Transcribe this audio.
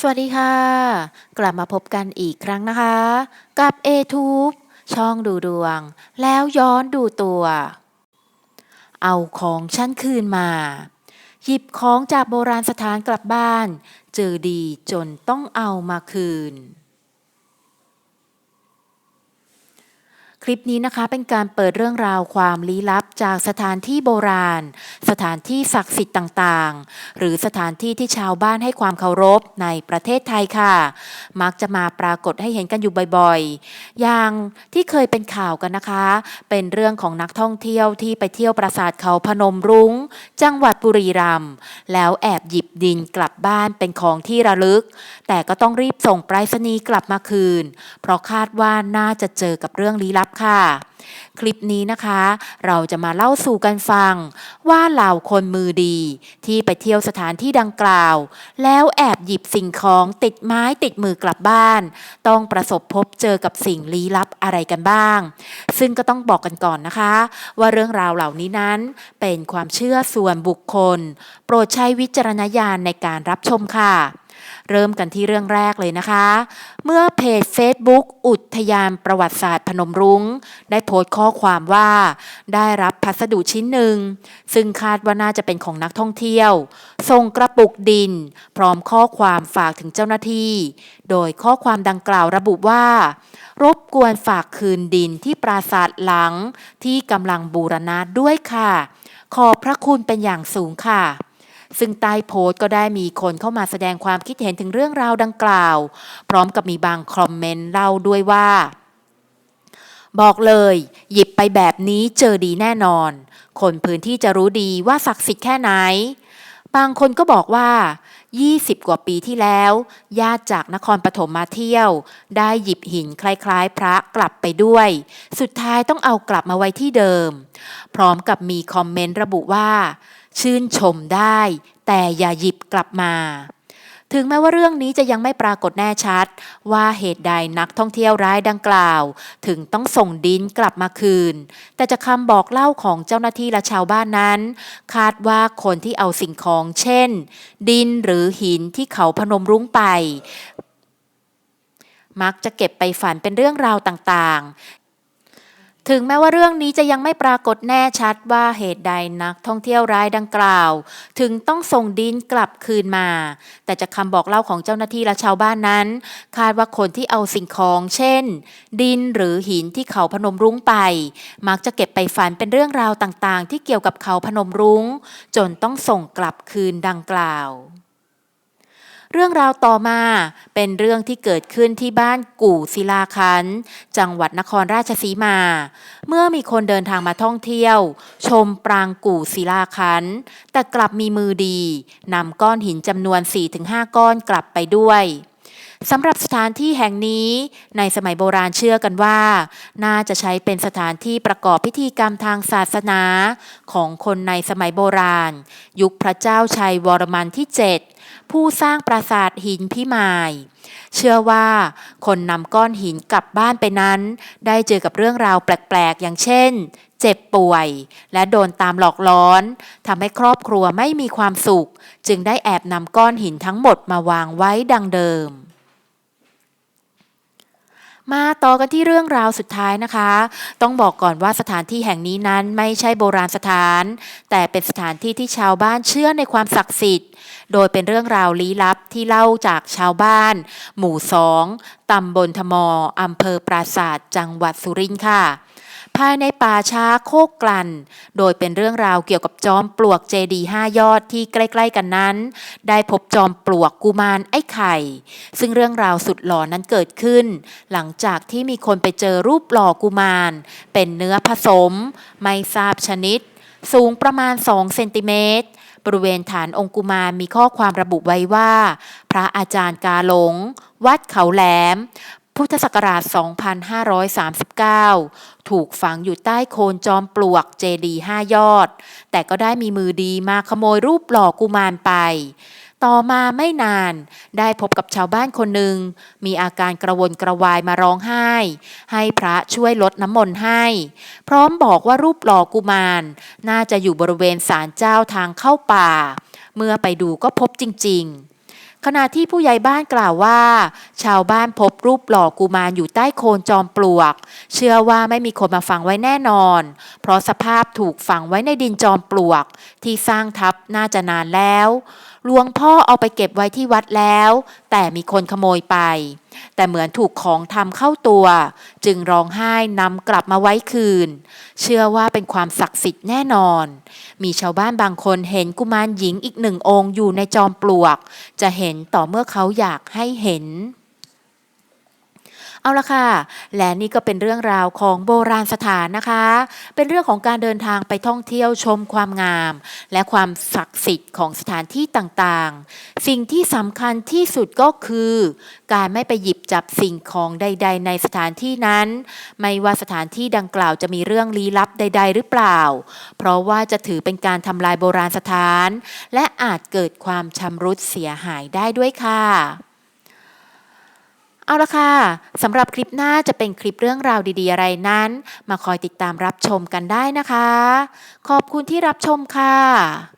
สวัสดีค่ะ กลับมาพบกันอีกครั้งนะคะ กับ a t u b e ช่องดูดวง แล้วย้อนดูตัว เอาของฉันคืนมา หยิบของจากโบราณสถานกลับบ้าน เจอดีจนต้องเอามาคืน คลิปนี้นะคะเป็นการเปิดเรื่องราวความลี้ลับจากสถานที่โบราณ สถานที่ศักดิ์สิทธิ์ต่างๆ หรือสถานที่ที่ชาวบ้านให้ความเคารพในประเทศไทยค่ะ มักจะมาปรากฏให้เห็นกันอยู่บ่อยๆ อย่างที่เคยเป็นข่าวกันนะคะ เป็นเรื่องของนักท่องเที่ยวที่ไปเที่ยวปราสาทเขาพนมรุง้ง จังหวัดบุรีรัมย์แล้วแอบหยิบดินกลับบ้านเป็นของที่ระลึก แต่ก็ต้องรีบส่งไปรษณีย์กลับมาคืน เพราะคาดว่าน่าจะเจอกับเรื่องลี้ลับค่ะ คลิปนี้นะคะ เราจะมาเล่าสู่กันฟัง ว่าเหล่าคนมือดี ที่ไปเที่ยวสถานที่ดังกล่าว แล้วแอบหยิบสิ่งของติดไม้ติดมือกลับบ้าน ต้องประสบพบเจอกับสิ่งลี้ลับอะไรกันบ้าง ซึ่งก็ต้องบอกกันก่อนนะคะ ว่าเรื่องราวเหล่านี้นั้น เป็นความเชื่อส่วนบุคคล โปรดใช้วิจารณญาณในการรับชมค่ะ เริ่มกันที่เรื่องแรกเลยนะคะ เมื่อเพจ Facebook อุทยานประวัติศาสตร์พนมรุง้ง ได้โพสต์ข้อความว่า ได้รับพัสดุชิ้นหนึ่ง ซึ่งคาดว่าน่าจะเป็นของนักท่องเที่ยวส่งกระปุกดิน พร้อมข้อความฝากถึงเจ้าหน้าที่ โดยข้อความดังกล่าวระบุว่า รบกวนฝากคืนดินที่ปราสาทหลังที่กำลังบูรณะด้วยค่ะ ขอบพระคุณเป็นอย่างสูงค่ะ ซึ่งใต้โพสต์ก็ได้มีคนเข้ามาแสดงความคิดเห็นถึงเรื่องราวดังกล่าว พร้อมกับมีบางคอมเมนต์เล่าด้วยว่า บอกเลย หยิบไปแบบนี้เจอดีแน่นอน คนพื้นที่จะรู้ดีว่าศักดิ์สิทธิ์แค่ไหน บางคนก็บอกว่า 20 กว่าปีที่แล้ว ญาติจากนครปฐมมาเที่ยว ได้หยิบหินคล้ายๆ พระกลับไปด้วย สุดท้ายต้องเอากลับมาไว้ที่เดิม พร้อมกับมีคอมเมนต์ระบุว่า ชื่นชมได้ แต่อย่าหยิบกลับมา ถึงแม้ว่าเรื่องนี้จะยังไม่ปรากฏแน่ชัด ว่าเหตุใดนักท่องเที่ยวร้ายดังกล่าว ถึงต้องส่งดินกลับมาคืน แต่จากคำบอกเล่าของเจ้าหน้าที่และชาวบ้านนั้น คาดว่าคนที่เอาสิ่งของเช่น ดินหรือหินที่เขาพนมรุ้งไปมักจะเก็บไปฝันเป็นเรื่องราวต่างๆ ถึงแม้ว่าเรื่องนี้จะยังไม่ปรากฏแน่ชัดว่าเหตุใดนักท่องเที่ยวร้ายดังกล่าว ถึงต้องส่งดินกลับคืนมา แต่จากคำบอกเล่าของเจ้าหน้าที่และชาวบ้านนั้น คาดว่าคนที่เอาสิ่งของ เช่น ดินหรือหินที่เขาพนมรุ้งไป มักจะเก็บไปฝันเป็นเรื่องราวต่างๆ ที่เกี่ยวกับเขาพนมรุง้ง จนต้องส่งกลับคืนดังกล่าว เรื่องราวต่อมาเป็นเรื่องที่เกิดขึ้นที่บ้านกู่ศิลาคันจังหวัดนครราชสีมา เมื่อมีคนเดินทางมาท่องเที่ยว ชมปรางกู่ศิลาคันแต่กลับมีมือดีนำก้อนหินจำนวน 4-5 ก้อนกลับไปด้วยสำหรับสถานที่แห่งนี้ในสมัยโบราณเชื่อกันว่า น่าจะใช้เป็นสถานที่ประกอบพิธีกรรมทางศาสนา ของคนในสมัยโบราณ ยุคพระเจ้าชัยวรมันที่ 7 ผู้สร้างปราสาทหินพิมาย เชื่อว่าคนนำก้อนหินกลับบ้านไปนั้น ได้เจอกับเรื่องราวแปลกๆ อย่างเช่น เจ็บป่วย และโดนตามหลอกล้อนทำให้ครอบครัวไม่มีความสุข จึงได้แอบนำก้อนหินทั้งหมดมาวางไว้ดังเดิม มาต่อกันที่เรื่องราวสุดท้ายนะคะ ต้องบอกก่อนว่าสถานที่แห่งนี้นั้นไม่ใช่โบราณสถาน แต่เป็นสถานที่ที่ชาวบ้านเชื่อในความศักดิ์สิทธิ์ โดยเป็นเรื่องราวลี้ลับที่เล่าจากชาวบ้าน หมู่สองตำบลทมออำเภอปราศาสตร์จังหวัดสุรินทร์ค่ะ ภายในป่าช้าโคกกลัน โดยเป็นเรื่องราวเกี่ยวกับจอมปลวกเจดีห้ายอดที่ใกล้ๆกันนั้น ได้พบจอมปลวกกุมารไอ้ไข่ ซึ่งเรื่องราวสุดหลอนนั้นเกิดขึ้น หลังจากที่มีคนไปเจอรูปหล่อกุมาร เป็นเนื้อผสม ไม่ทราบชนิด สูงประมาณ 2 เซนติเมตรบริเวณฐานองค์กุมารมีข้อความระบุไว้ว่า พระอาจารย์กาหลง วัดเขาแหลม พุทธศักราช 2539 ถูกฝังอยู่ใต้โคนจอมปลวกเจดีห้ายอด แต่ก็ได้มีมือดีมาขโมยรูปหล่อกุมารไป ต่อมาไม่นานได้พบกับชาวบ้านคนหนึ่ง มีอาการกระวนกระวายมาร้องไห้ ให้พระช่วยลดน้ำมนต์ให้ พร้อมบอกว่ารูปหล่อกุมาร น่าจะอยู่บริเวณศาลเจ้าทางเข้าป่า เมื่อไปดูก็พบจริง ๆ ขณะที่ผู้ใหญ่บ้านกล่าวว่า ชาวบ้านพบรูปหล่อกุมารอยู่ใต้โคนจอมปลวก เชื่อว่าไม่มีคนมาฝังไว้แน่นอน เพราะสภาพถูกฝังไว้ในดินจอมปลวก ที่สร้างทับน่าจะนานแล้ว หลวงพ่อเอาไปเก็บไว้ที่วัดแล้ว แต่มีคนขโมยไป แต่เหมือนถูกของทำเข้าตัว จึงร้องไห้นำกลับมาไว้คืน เชื่อว่าเป็นความศักดิ์สิทธิ์แน่นอน มีชาวบ้านบางคนเห็นกุมารหญิงอีกหนึ่งองค์อยู่ในจอมปลวก จะเห็นต่อเมื่อเขาอยากให้เห็น เอาละค่ะ และนี่ก็เป็นเรื่องราวของโบราณสถานนะคะ เป็นเรื่องของการเดินทางไปท่องเที่ยวชมความงาม และความศักดิ์สิทธิ์ของสถานที่ต่างๆ สิ่งที่สำคัญที่สุดก็คือ การไม่ไปหยิบจับสิ่งของใด ๆ ในสถานที่นั้น ไม่ว่าสถานที่ดังกล่าวจะมีเรื่องลี้ลับใด ๆ หรือเปล่า เพราะว่าจะถือเป็นการทำลายโบราณสถาน และอาจเกิดความชำรุดเสียหายได้ด้วยค่ะ เอาละค่ะสำหรับคลิปหน้าจะเป็นคลิปเรื่องราวดีๆอะไรนั้น มาคอยติดตามรับชมกันได้นะคะ ขอบคุณที่รับชมค่ะ